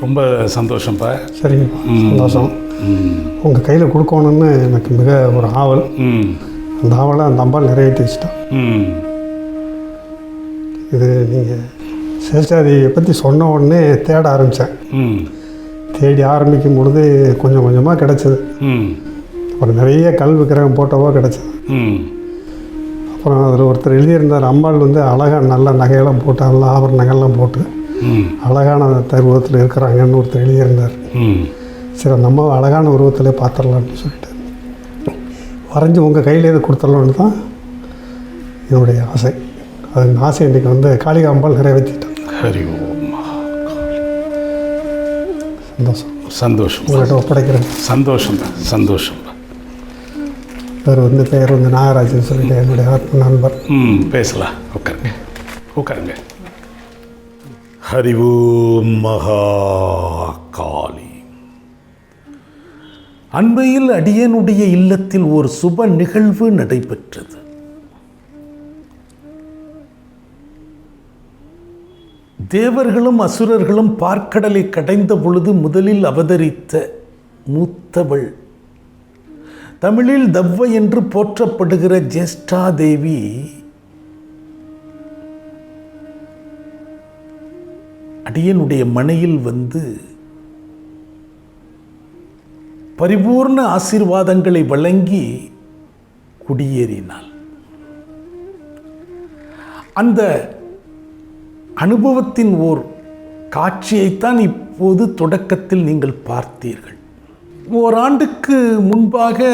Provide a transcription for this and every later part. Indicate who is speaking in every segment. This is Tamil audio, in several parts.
Speaker 1: ரொம்ப சந்தோஷம்ப்பா
Speaker 2: சரி சந்தோஷம். உங்கள் கையில் கொடுக்கணும்னு எனக்கு மிக ஒரு ஆவல். அந்த ஆவலை அந்த அம்பாள் நிறைவேற்றி வச்சிட்டோம்
Speaker 1: ம்.
Speaker 2: இது நீங்கள் சேஷாதியை பற்றி சொன்ன உடனே தேட ஆரம்பித்தேன் தேடி ஆரம்பிக்கும் பொழுது கொஞ்சம் கொஞ்சமாக கிடச்சிது. அப்புறம் நிறைய கல் விக்கிரகம் போட்டோவோ கிடச்சிது. அப்புறம் அதில் ஒருத்தர் எழுதியிருந்தார் அம்பாள் வந்து அழகாக நல்ல நகையெல்லாம் போட்டு நல்ல ஆபரணங்கள்லாம் போட்டு அழகான தருவத்தில் இருக்கிறாங்கன்னு ஒருத்தர் எழுதியிருந்தார். சரி நம்ம அழகான உருவத்திலே பார்த்துடலான்னு சொல்லிட்டு. வரைஞ்சி உங்கள் கையிலே இதை கொடுத்துடலான்னு தான் என்னுடைய ஆசை. அது ஆசை இன்றைக்கி வந்து காளிகாம்பாள் நிறைவேற்றிட்டேன்
Speaker 1: ஹரி
Speaker 2: சந்தோஷம்.
Speaker 1: சந்தோஷம்.
Speaker 2: உங்கள்கிட்ட ஒப்படைக்கிறேன்.
Speaker 1: சந்தோஷம். சந்தோஷம்.
Speaker 2: பேர் வந்து பெயர் வந்து நாகராஜன் சொல்லிட்டு என்னுடைய ஆத்ம நண்பர்.
Speaker 1: ம் பேசலாம். உட்காருங்க. உட்காருங்க. ஹரிவு மகா காளி அண்மையில் அடியனுடைய இல்லத்தில் ஒரு சுப நிகழ்வு நடைபெற்றது. தேவர்களும் அசுரர்களும் பார்க்கடலை கடைந்த பொழுது முதலில் அவதரித்த மூத்தவள். தமிழில் தவ்வை என்று போற்றப்படுகிற ஜேஷ்டா தேவி அடியனுடைய மனையில் வந்து பரிபூர்ண ஆசீர்வாதங்களை வழங்கி குடியேறினாள். அந்த அனுபவத்தின் ஓர் காட்சியைத்தான் இப்போது தொடக்கத்தில் நீங்கள் பார்த்தீர்கள். ஓராண்டுக்கு முன்பாக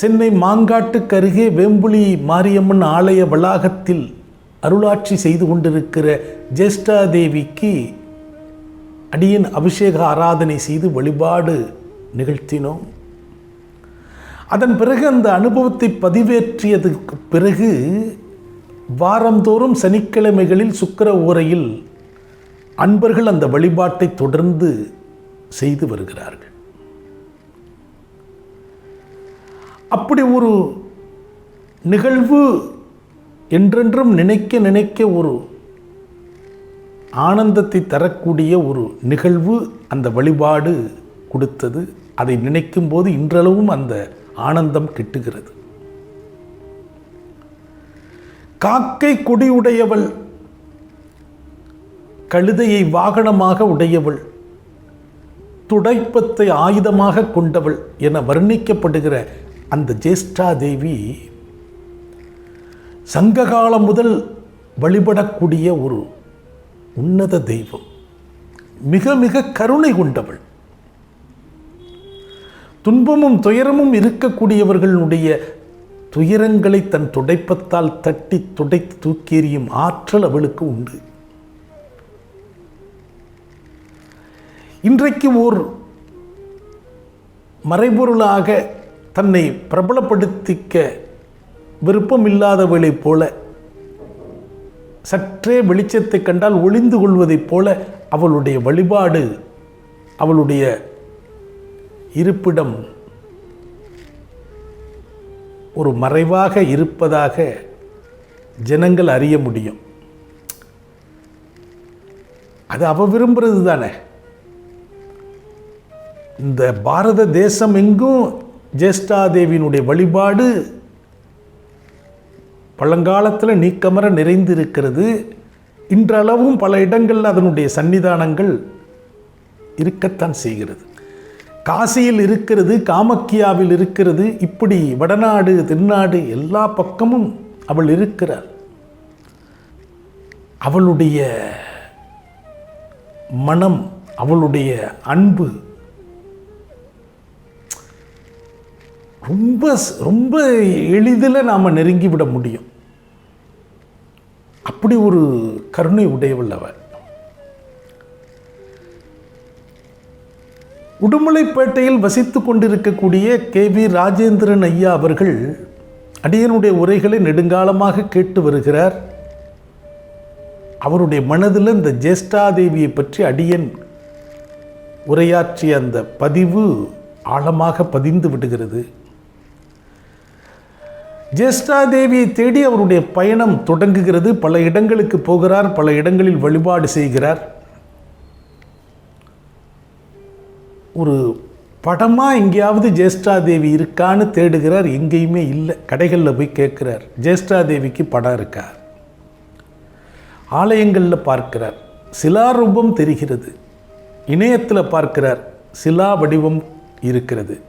Speaker 1: சென்னை மாங்காட்டுக்கு அருகே வேம்புலி மாரியம்மன் ஆலய வளாகத்தில் அருளாட்சி செய்து கொண்டிருக்கிற ஜேஷ்டா தேவிக்கு அபிஷேக ஆராதனை செய்து வழிபாடு நிகழ்த்தினோம். அதன் பிறகு அந்த அனுபவத்தை பதிவேற்றியதுக்கு பிறகு வாரந்தோறும் சனிக்கிழமைகளில் சுக்கிர ஊரையில் அன்பர்கள் அந்த வழிபாட்டை தொடர்ந்து செய்து வருகிறார்கள். அப்படி ஒரு நிகழ்வு என்றென்றும் நினைக்க நினைக்க ஒரு ஆனந்தத்தை தரக்கூடிய ஒரு நிகழ்வு அந்த வழிபாடு கொடுத்தது. அதை நினைக்கும் போது இன்றளவும் அந்த ஆனந்தம் கிட்டுகிறது. காக்கை கொடி உடையவள் கழுதையை வாகனமாக உடையவள் துடைப்பத்தை ஆயுதமாக கொண்டவள் என வர்ணிக்கப்படுகிற அந்த ஜேஷ்டா தேவி சங்ககாலம் முதல் வழிபடக்கூடிய ஒரு உன்னத தெய்வம். மிக மிக கருணை கொண்டவள். துன்பமும் துயரமும் இருக்கக்கூடியவர்களுடைய துயரங்களை தன் துடைப்பத்தால் தட்டி துடைத்து தூக்கி எறியும் ஆற்றல் அவளுக்கு உண்டு. இன்றைக்கு ஓர் மறைபொருளாக தன்னை பிரபலப்படுத்திக்க விருப்பமில்லாதவளைப் போல சற்றே வெளிச்சத்தை கண்டால் ஒளிந்து கொள்வதைப் போல அவளுடைய வழிபாடு அவளுடைய இருப்பிடம் ஒரு மறைவாக இருப்பதாக ஜனங்கள் அறிய முடியும். அது அவ விரும்புறது தானே? இந்த பாரத தேசம் எங்கும் ஜேஷ்டாதேவியினுடைய வழிபாடு பழங்காலத்தில் நீக்கமர நிறைந்திருக்கிறது. இன்றளவும் பல இடங்களில் அதனுடைய சன்னிதானங்கள் இருக்கத்தான் செய்கிறது. காசியில் இருக்கிறது காமக்கியாவில் இருக்கிறது இப்படி வடநாடு தென்னாடு எல்லா பக்கமும் அவள் இருக்கிறாள். அவளுடைய மனம் அவளுடைய அன்பு ரொம்ப ரொம்ப எளிதில் நாம் நெருங்கி விட முடியும். அப்படி ஒரு கருணை உடையவள் அவள் உடுமலைப்பேட்டையில் வசித்து கொண்டிருக்கக்கூடிய கே வி ராஜேந்திரன் ஐயா அவர்கள் அடியனுடைய உரைகளை நெடுங்காலமாக கேட்டு வருகிறார். அவருடைய மனதில் இந்த ஜேஷ்டாதேவியை பற்றி அடியன் உரையாற்றிய அந்த பதிவு ஆழமாக பதிந்து விடுகிறது. ஜேஷ்டாதேவியை தேடி அவருடைய பயணம் தொடங்குகிறது. பல இடங்களுக்கு போகிறார் பல இடங்களில் வழிபாடு செய்கிறார். ஒரு படமாக எங்கேயாவது ஜேஷ்டாதேவி இருக்கான்னு தேடுகிறார் எங்கேயுமே இல்லை. கடைகளில் போய் கேட்குறார் ஜேஷ்டாதேவிக்கு படம் இருக்கா? ஆலயங்களில் பார்க்கிறார் சிலாரூபம் தெரிகிறது. இணையத்தில் பார்க்கிறார் சிலா வடிவம் இருக்கிறது.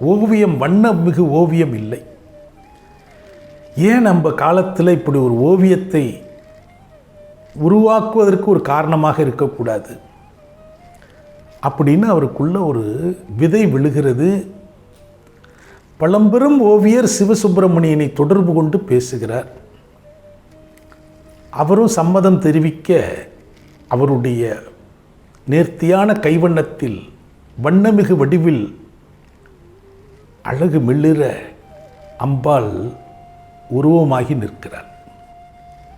Speaker 1: ஓவியம் வண்ண மிகு ஓவியம் இல்லை. ஏன் நம்ம காலத்தில் இப்படி ஒரு ஓவியத்தை உருவாக்குவதற்கு ஒரு காரணமாக இருக்கக்கூடாது? அப்படின்னு அவருக்குள்ள ஒரு விதை விழுகிறது. பழம்பெரும் ஓவியர் சிவசுப்பிரமணியனை தொடர்பு கொண்டு பேசுகிறார். அவரும் சம்மதம் தெரிவிக்க அவருடைய நேர்த்தியான கைவண்ணத்தில் வண்ணமிகு வடிவில் அழகு மெல்லிற அம்பாள் உருவமாகி நிற்கிறார்.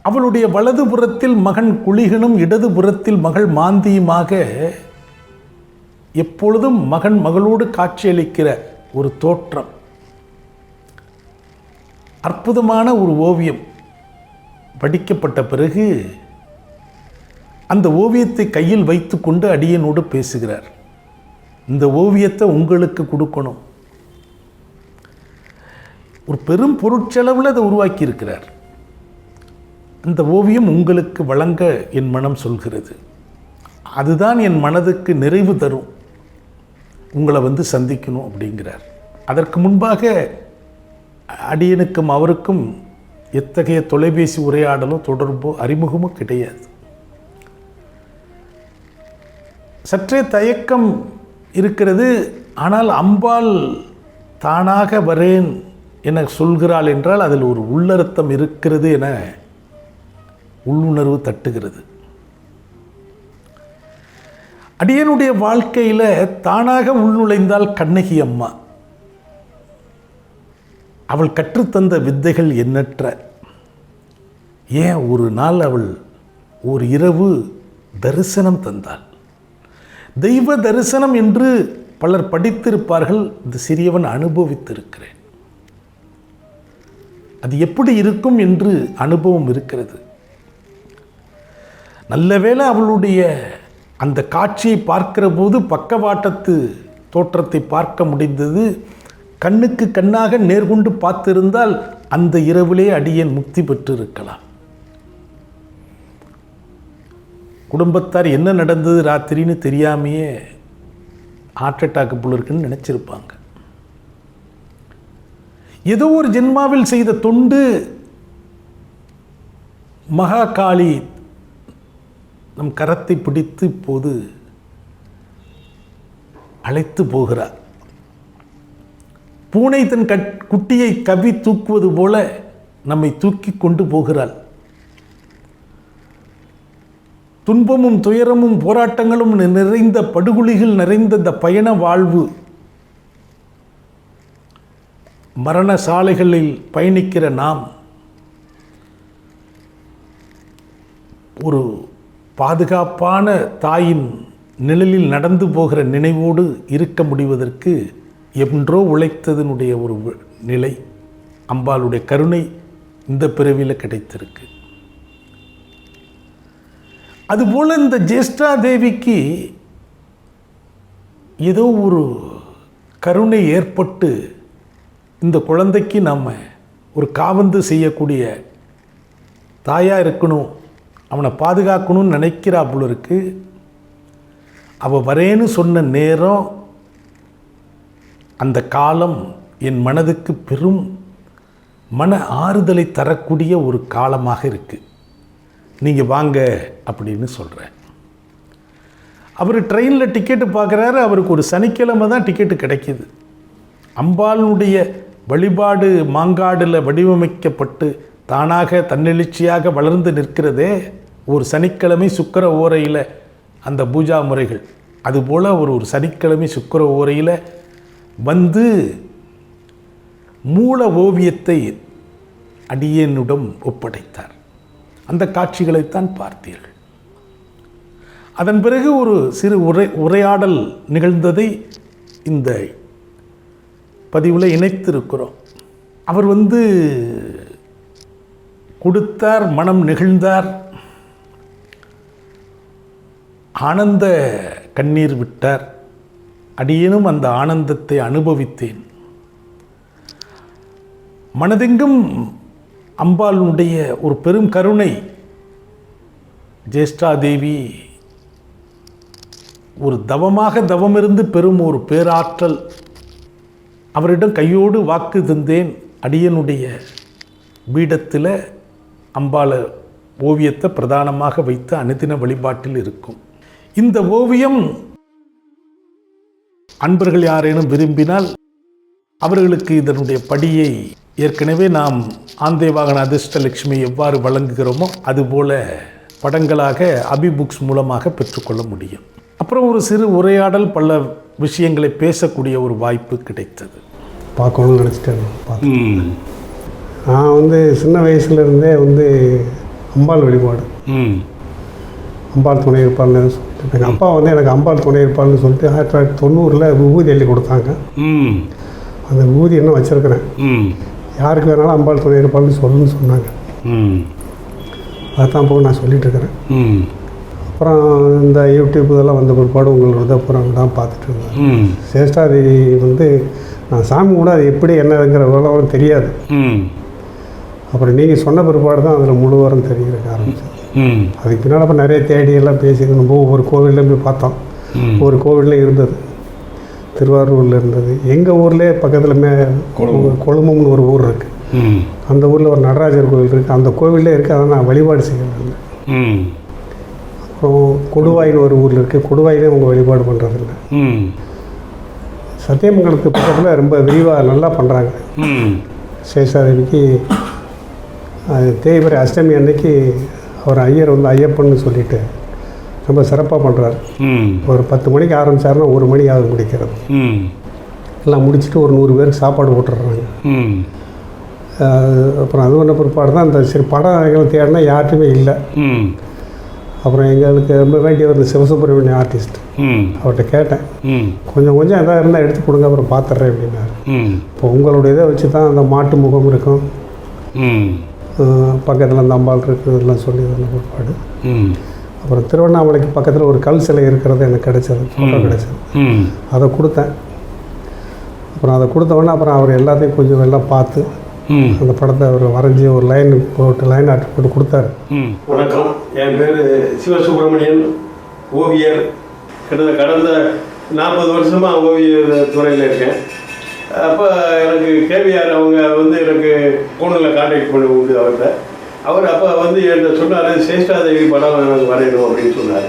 Speaker 1: அவளுடைய வலதுபுறத்தில் மகன் குளிகனும் இடதுபுறத்தில் மகள் மாந்தியுமாக எப்பொழுதும் மகன் மகளோடு காட்சியளிக்கிற ஒரு தோற்றம். அற்புதமான ஒரு ஓவியம் படிக்கப்பட்ட பிறகு அந்த ஓவியத்தை கையில் வைத்துக்கொண்டு அடியனோடு பேசுகிறார். இந்த ஓவியத்தை உங்களுக்கு கொடுக்கணும். ஒரு பெரும் பொருட்செலவில் அதை உருவாக்கி இருக்கிறார் அந்த ஓவியம் உங்களுக்கு வழங்க என் மனம் சொல்கிறது. அதுதான் என் மனதுக்கு நிறைவு தரும். உங்களை வந்து சந்திக்கணும் அப்படிங்கிறார். அதற்கு முன்பாக அடியனுக்கும் அவருக்கும் எத்தகைய தொலைபேசி உரையாடலோ தொடர்போ அறிமுகமோ கிடையாது. சற்றே தயக்கம் இருக்கிறது. ஆனால் அம்பாள் தானாக வரேன் என சொல்கிறாள் என்றால் அதில் ஒரு உள்ளர்த்தம் இருக்கிறது என உள்ளுணர்வு தட்டுகிறது. அடியனுடைய வாழ்க்கையில் தானாக உள்நுழைந்தால் கண்ணகி அம்மா. அவள் கற்றுத்தந்த வித்தைகள் எண்ணற்ற. ஏன் ஒரு நாள் அவள் ஒரு இரவு தரிசனம் தந்தாள். தெய்வ தரிசனம் என்று பலர் படித்திருப்பார்கள் இந்த சிறியவன் அனுபவித்திருக்கிறேன். அது எப்படி இருக்கும் என்று அனுபவம் இருக்கிறது. நல்ல வேளை அவளுடைய அந்த காட்சியை பார்க்கிற போது பக்கவாட்டத்து தோற்றத்தை பார்க்க முடிந்தது. கண்ணுக்கு கண்ணாக நேர்கொண்டு பார்த்திருந்தால் அந்த இரவிலே அடியேன் முக்தி பெற்றிருக்கலாம். குடும்பத்தார் என்ன நடந்தது ராத்திரின்னு தெரியாமையே ஹார்ட் அட்டாக் போல இருக்குன்னு நினச்சிருப்பாங்க. ஏதோ ஒரு ஜென்மாவில் செய்த தொண்டு மகாகாளி நம் கரத்தை பிடித்து இப்போது அழைத்து போகிறார். பூனை தன் கட் குட்டியை கவி தூக்குவது போல நம்மை தூக்கி கொண்டு போகிறாள். துன்பமும் துயரமும் போராட்டங்களும் நிறைந்த படுகொலிகள் நிறைந்த இந்த பயண வாழ்வு மரண சாலைகளில் பயணிக்கிற நாம் ஒரு பாதுகாப்பான தாயின் நிழலில் நடந்து போகிற நினைவோடு இருக்க முடிவதற்கு என்றோ உழைத்ததனுடைய ஒரு நிலை அம்பாளுடைய கருணை இந்த பிறவியில் கிடைத்திருக்கு. அதுபோல் இந்த ஜேஷ்டா தேவிக்கு ஏதோ ஒரு கருணை ஏற்பட்டு இந்த குழந்தைக்கு நம்ம ஒரு காவந்து செய்யக்கூடிய தாயாக இருக்கணும் அவனை பாதுகாக்கணும்னு நினைக்கிறா போல இருக்கு. அவள் வரேன்னு சொன்ன நேரம் அந்த காலம் என் மனதுக்கு பெரும் மன ஆறுதலை தரக்கூடிய ஒரு காலமாக இருக்குது நீங்கள் வாங்க அப்படின்னு சொல்கிறேன் அவர் ட்ரெயினில் டிக்கெட்டு பார்க்குறாரு அவருக்கு ஒரு சனிக்கிழமை தான் டிக்கெட்டு கிடைக்கிது. அம்பாளுடைய வழிபாடு மாங்காடில் வடிவமைக்கப்பட்டு தானாக தன்னெழுச்சியாக வளர்ந்து நிற்கிறதே ஒரு சனிக்கிழமை சுக்கர ஓரையில் அந்த பூஜா முறைகள். அதுபோல் ஒரு ஒரு சனிக்கிழமை சுக்கர ஓரையில் வந்து மூல ஓவியத்தை அடியனுடன் ஒப்படைத்தார். அந்த காட்சிகளைத்தான் பார்த்தீர்கள். அதன் பிறகு ஒரு சிறு உரை உரையாடல் நிகழ்ந்ததை இந்த பதிவில் இணைத்திருக்கிறோம். அவர் வந்து கொடுத்தார் மனம் நெகிழ்ந்தார். ஆனந்த கண்ணீர் விட்டார். அடியேனும் அந்த ஆனந்தத்தை அனுபவித்தேன். மனதெங்கும் அம்பாளுடைய ஒரு பெரும் கருணை ஜேஷ்டாதேவி ஒரு தவமாக தவமிருந்து பெரும் ஒரு பேராற்றல் அவரிடம் கையோடு வாக்கு தந்தேன். அடியனுடைய பீடத்தில் அம்பாள ஓவியத்தை பிரதானமாக வைத்து அனுதின வழிபாட்டில் இருக்கும். இந்த ஓவியம் அன்பர்கள் யாரேனும் விரும்பினால் அவர்களுக்கு இதனுடைய படியை ஏற்கனவே நாம் ஆந்தேவாகன அதிர்ஷ்டலட்சுமி எவ்வாறு வழங்குகிறோமோ அதுபோல படங்களாக அபி புக்ஸ் மூலமாக பெற்றுக்கொள்ள முடியும். அப்புறம் ஒரு சிறு உரையாடல் பல விஷயங்களை பேசக்கூடிய ஒரு வாய்ப்பு கிடைத்தது.
Speaker 2: பார்க்கணும்னு நினச்சிட்டேன். பார்த்தேன் நான் வந்து சின்ன வயசுலேருந்தே வந்து அம்பாள் வழிபாடு.
Speaker 1: ம்.
Speaker 2: அம்பாள் துணை இருப்பாள்னு சொல்லிட்டு எங்கள் அப்பா வந்து எனக்கு அம்பாள் துணை இருப்பாள்னு சொல்லிட்டு ஆயிரத்தி தொள்ளாயிரத்தி தொண்ணூறில் விபூதி எழுதி கொடுத்தாங்க.
Speaker 1: ம்.
Speaker 2: அந்த விபூதி இன்னும் வச்சுருக்கிறேன்.
Speaker 1: ம்.
Speaker 2: யாருக்கு வேணாலும் அம்பாள் துணை இருப்பாள்னு சொல்லுன்னு சொன்னாங்க.
Speaker 1: ம்.
Speaker 2: அதான் போய் நான் சொல்லிட்டு இருக்கிறேன்.
Speaker 1: ம்.
Speaker 2: அப்புறம் இந்த யூடியூப் இதெல்லாம் வந்த பிற்பாடு உங்களோட புறம் தான் பார்த்துட்டு இருந்தேன்.
Speaker 1: ம்.
Speaker 2: சேஷ்டாதேவி வந்து நான் சாமி கூட அது எப்படி என்னதுங்கிற விவரம் தெரியாது. அப்புறம் நீங்கள் சொன்ன பிற்பாடு தான் அதில் முழுவரம் தெரியறதுக்கு ஆரம்பிச்சது.
Speaker 1: ம்.
Speaker 2: அதுக்கு பின்னால் அப்போ நிறைய தேடி எல்லாம் பேசி நம்ம ஒவ்வொரு கோவில்லையும் போய் பார்த்தோம்.
Speaker 1: ம்.
Speaker 2: ஒவ்வொரு கோவில்லையும் இருந்தது. திருவாரூரில் இருந்தது. எங்கள் ஊர்லேயே பக்கத்தில் மே கொழும்பும்னு ஒரு ஊர் இருக்குது அந்த ஊரில் ஒரு நடராஜர் கோவில் இருக்குது அந்த கோவிலே இருக்குது அதை நான் வழிபாடு செய்யறது.
Speaker 1: ம்.
Speaker 2: அப்புறம் கொடுவாயின்னு ஒரு ஊரில் இருக்குது கொடுவாயிலே அவங்க வழிபாடு பண்ணுறதில்ல சத்தியமங்கலத்துக்கு பக்கத்தில் ரொம்ப விரிவாக நல்லா பண்ணுறாங்க
Speaker 1: ம்.
Speaker 2: சேஷாதேவிக்கு அது தேய்பிரை அஷ்டமி அன்னைக்கு அவர் ஐயர் வந்து ஐயப்பன்னு சொல்லிட்டு ரொம்ப சிறப்பாக பண்ணுறாரு
Speaker 1: ம்.
Speaker 2: ஒரு பத்து மணிக்கு ஆரம்பிச்சாருன்னா ஒரு மணி ஆகுது முடிக்கிறது எல்லாம் முடிச்சுட்டு ஒரு நூறு பேருக்கு சாப்பாடு போட்டுடுறாங்க. அப்புறம் அது பண்ண பிற்பாடு தான் இந்த சரி படம் தேடினா யார்ட்டுமே இல்லை.
Speaker 1: ம்.
Speaker 2: அப்புறம் எங்களுக்கு ரொம்ப வேண்டியவர் இந்த சிவசுப்ரமணிய ஆர்டிஸ்ட் அவர்கிட்ட கேட்டேன். கொஞ்சம் கொஞ்சம் எதாவது இருந்தால் எடுத்து கொடுங்க அப்புறம் பார்த்துட்றேன் அப்படின்னாரு. இப்போ உங்களுடைய இதை வச்சு தான் அந்த மாட்டு முகம் இருக்கும். பக்கத்தில் அந்த அம்பாள் இருக்குது இதெல்லாம் சொல்லி இருந்த பிற்பாடு
Speaker 1: ம்.
Speaker 2: அப்புறம் திருவண்ணாமலைக்கு பக்கத்தில் ஒரு கல் சிலை இருக்கிறது எனக்கு கிடைச்சது ஃபோட்டோ கிடைச்சது. அதை கொடுத்தேன். அப்புறம் அதை கொடுத்த உடனே அப்புறம் அவர் எல்லாத்தையும் கொஞ்சம் எல்லாம் பார்த்து அந்த படத்தை அவர் வரைஞ்சி ஒரு லைன் போட்டு லைன் ஆர்ட் போட்டு கொடுத்தாரு.
Speaker 3: வணக்கம். என் பேர் சிவசுப்பிரமணியன் ஓவியர். கிட்டத்தட்ட கடந்த நாற்பது வருஷமாக ஓவிய துறையில் இருக்கேன். அப்போ எனக்கு கேவிஆர் அவங்க வந்து எனக்கு ஃபோனில் காண்டாக்ட் பண்ணி உண்டு அவர்கிட்ட. அவர் அப்போ வந்து என்கிட்ட சொன்னார் சேஷ்டாதேவி படம் எனக்கு வரையணும் அப்படின்னு சொன்னார்.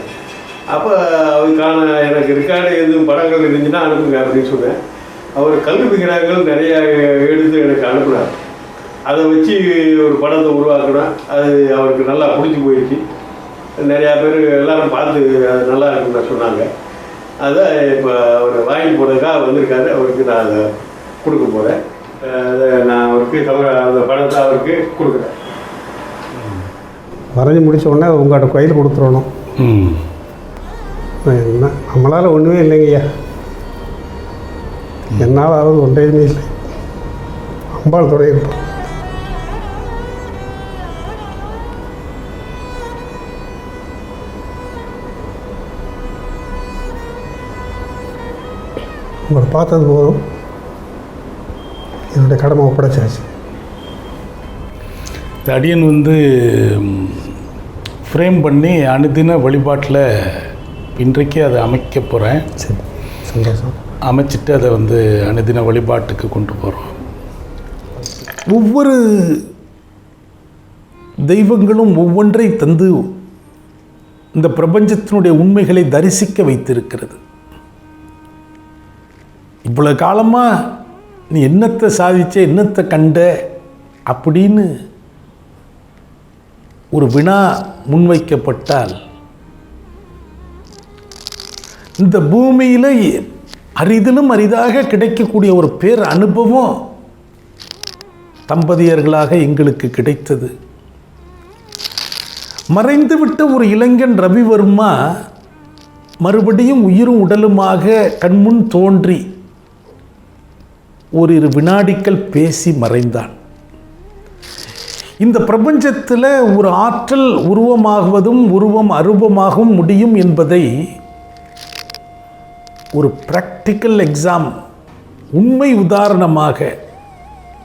Speaker 3: அப்போ அதுக்கான எனக்கு ரெக்கார்டு எதுவும் படங்கள் இருந்துச்சுன்னா அனுப்புங்க அப்படின்னு சொன்னேன். அவர் கல்வி விகிடங்கள் நிறைய எடுத்து எனக்கு அனுப்புனார். அதை வச்சு ஒரு படத்தை உருவாக்கினேன் அது அவருக்கு நல்லா பிடிச்சி போயிடுச்சு. நிறையா பேர் எல்லாரும் பார்த்து அது நல்லா இருக்குன்னு சொன்னாங்க. அதை இப்போ அவர் வாங்கி போடுறதுக்காக வந்திருக்காரு. அவருக்கு நான் அதை கொடுக்க போகிறேன் அதை நான் அவருக்கு தமிழ் அந்த படத்தை அவருக்கு கொடுக்குறேன்.
Speaker 2: வரைஞ்சி முடிச்ச உடனே உங்கள்கிட்ட கையில் கொடுத்துடணும். என்ன நம்மளால் ஒன்றுமே இல்லைங்கய்யா என்னால் ஆவது ஒன்றையுமே இல்லை. அம்பாள் துறை உங்களை பார்த்தது போதும். என்னுடைய கடமை ஒப்படைச்சாச்சு.
Speaker 1: இந்த அடியன் வந்து ஃப்ரேம் பண்ணி அனுதின வழிபாட்டில் இன்றைக்கு அதை அமைக்க போகிறேன்
Speaker 2: சரி சந்தோஷம்.
Speaker 1: அமைச்சிட்டு அதை வந்து அனுதின வழிபாட்டுக்கு கொண்டு போகிறோம் ஒவ்வொரு தெய்வங்களும் ஒவ்வொன்றை தந்து இந்த பிரபஞ்சத்தினுடைய உண்மைகளை தரிசிக்க வைத்திருக்கிறது. இவ்வளோ காலமாக நீ என்னத்தை சாதிச்ச என்னத்தை கண்ட அப்படின்னு ஒரு வினா முன்வைக்கப்பட்டால் இந்த பூமியில் அரிதிலும் அரிதாக கிடைக்கக்கூடிய ஒரு பேர் அனுபவம் தம்பதியர்களாக எங்களுக்கு கிடைத்தது. மறைந்துவிட்ட ஒரு இளைஞன் ரவிவர்மா மறுபடியும் உயிரும் உடலுமாக கண்முன் தோன்றி ஓரிரு வினாடிக்கள் பேசி மறைந்தான். இந்த பிரபஞ்சத்தில் ஒரு ஆற்றல் உருவமாகுவதும் உருவம் அருவமாகவும் முடியும் என்பதை ஒரு ப்ராக்டிக்கல் எக்ஸாம் உண்மை உதாரணமாக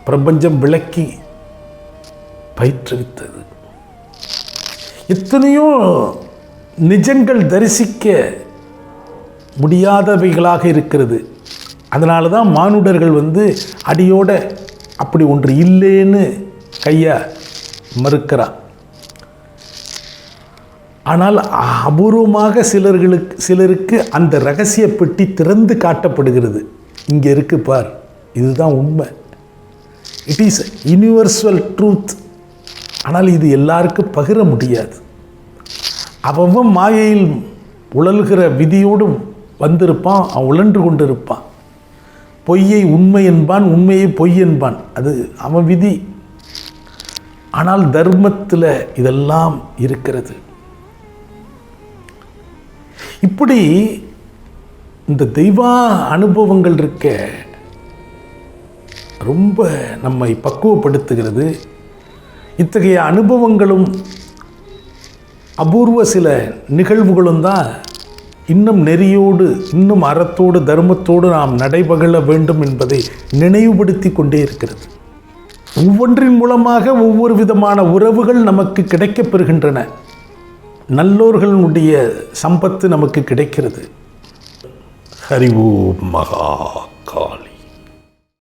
Speaker 1: பிரபஞ்சம் விளக்கி பயிற்றுவித்தது. எத்தனையோ நிஜங்கள் தரிசிக்க முடியாதவைகளாக இருக்கிறது. அதனால தான் மானுடர்கள் வந்து அடியோட அப்படி ஒன்று இல்லைன்னு கையை மறுக்கிறான் ஆனால் அபூர்வமாக சிலர்களுக்கு சிலருக்கு அந்த ரகசிய பெட்டி திறந்து காட்டப்படுகிறது. இங்கே இருக்கு பார் இதுதான் உண்மை. இட் இஸ் யூனிவர்சல் ட்ரூத் ஆனால் இது எல்லாருக்கும் பகிர முடியாது. அவன் மாயையில் உழல்கிற விதியோடு வந்திருப்பான் அவன் உழன்று கொண்டிருப்பான். பொய்யை உண்மை என்பான் உண்மையை பொய் என்பான். அது அவன் விதி ஆனால் தர்மத்தில் இதெல்லாம் இருக்கிறது. இப்படி இந்த தெய்வா அனுபவங்கள் இருக்க ரொம்ப நம்மை பக்குவப்படுத்துகிறது. இத்தகைய அனுபவங்களும் அபூர்வ சில நிகழ்வுகளும் தான் இன்னும் நெறியோடு இன்னும் அறத்தோடு தர்மத்தோடு நாம் நடைபகழ வேண்டும் என்பதை நினைவுபடுத்தி கொண்டே இருக்கிறது. ஒவ்வொன்றின் மூலமாக ஒவ்வொரு விதமான உறவுகள் நமக்கு கிடைக்கப் பெறுகின்றன. நல்லோர்களுடைய சம்பத்து நமக்கு கிடைக்கிறது. ஹரி ஓம் மகா காளி.